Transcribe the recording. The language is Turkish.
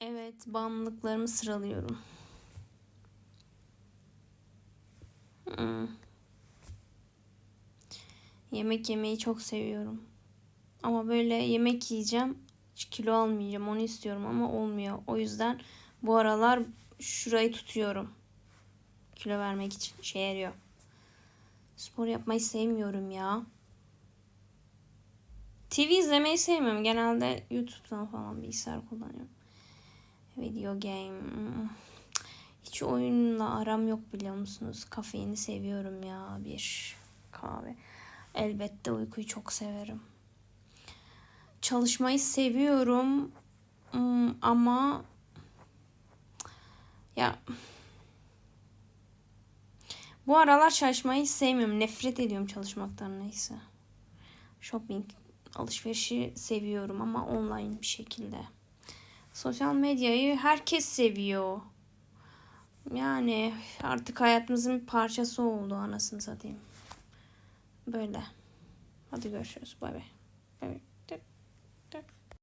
Evet, bağımlılıklarımı sıralıyorum. Hmm. Yemek yemeyi çok seviyorum. Ama böyle yemek yiyeceğim, kilo almayacağım. Onu istiyorum ama olmuyor. O yüzden bu aralar şurayı tutuyorum. Kilo vermek için işe yarıyor. Spor yapmayı sevmiyorum ya. TV izlemeyi sevmiyorum. Genelde YouTube'dan falan bilgisayar kullanıyorum. Video game. hmm. Hiç oyunla aram yok biliyor musunuz? Kafeini seviyorum ya bir kahve. Elbette uykuyu çok severim. Çalışmayı seviyorum Hmm, ama ya bu aralar çalışmayı sevmiyorum. Nefret ediyorum çalışmaktan neyse. Shopping, alışverişi seviyorum ama online bir şekilde. Sosyal medyayı herkes seviyor. Yani artık hayatımızın bir parçası oldu anasını satayım. Böyle. Hadi görüşürüz. Bay bay. Bay bay.